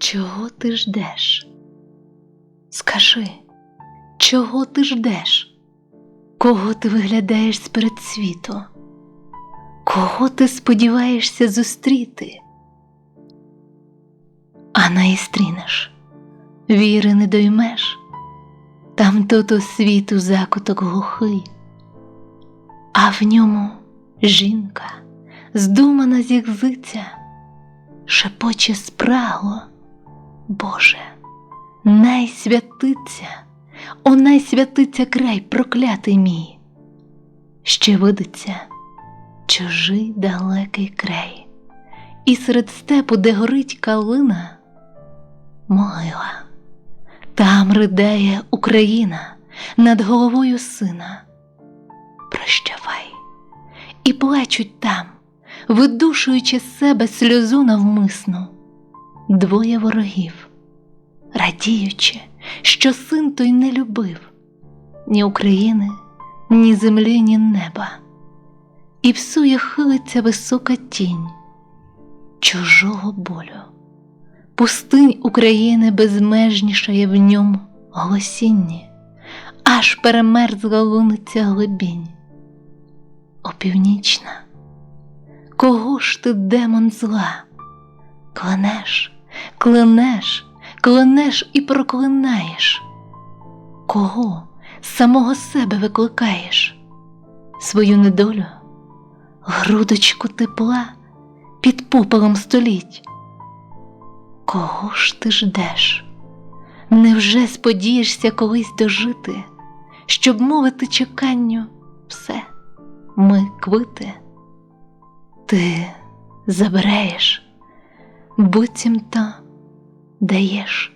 Чого ти ждеш? Скажи, чого ти ждеш? Кого ти виглядаєш з світу? Кого ти сподіваєшся зустріти? А наістрінеш, віри не доймеш, там тут у світу закуток глухий, а в ньому жінка, здумана зігзиця, шепоче спрагло, Боже, найсвятиться, о найсвятиться край проклятий мій, ще видиться чужий далекий край, і серед степу, де горить калина, могила, там ридає Україна над головою сина. Прощавай, і плачуть там, видушуючи з себе сльозу навмисну, двоє ворогів, радіючи, що син той не любив ні України, ні землі, ні неба, і всує хилиться висока тінь чужого болю. Пустинь України безмежнішає в ньому голосінні, аж перемерзла луниця глибінь. Опівнічна, кого ж ти, демон зла? Кленеш, кленеш, кленеш і проклинаєш, кого самого себе викликаєш, свою недолю, грудочку тепла під попелом століть. Кого ж ти ждеш? Невже сподієшся колись дожити, щоб мовити чеканню все, ми квити? Ти забираєш, буцімто даєш.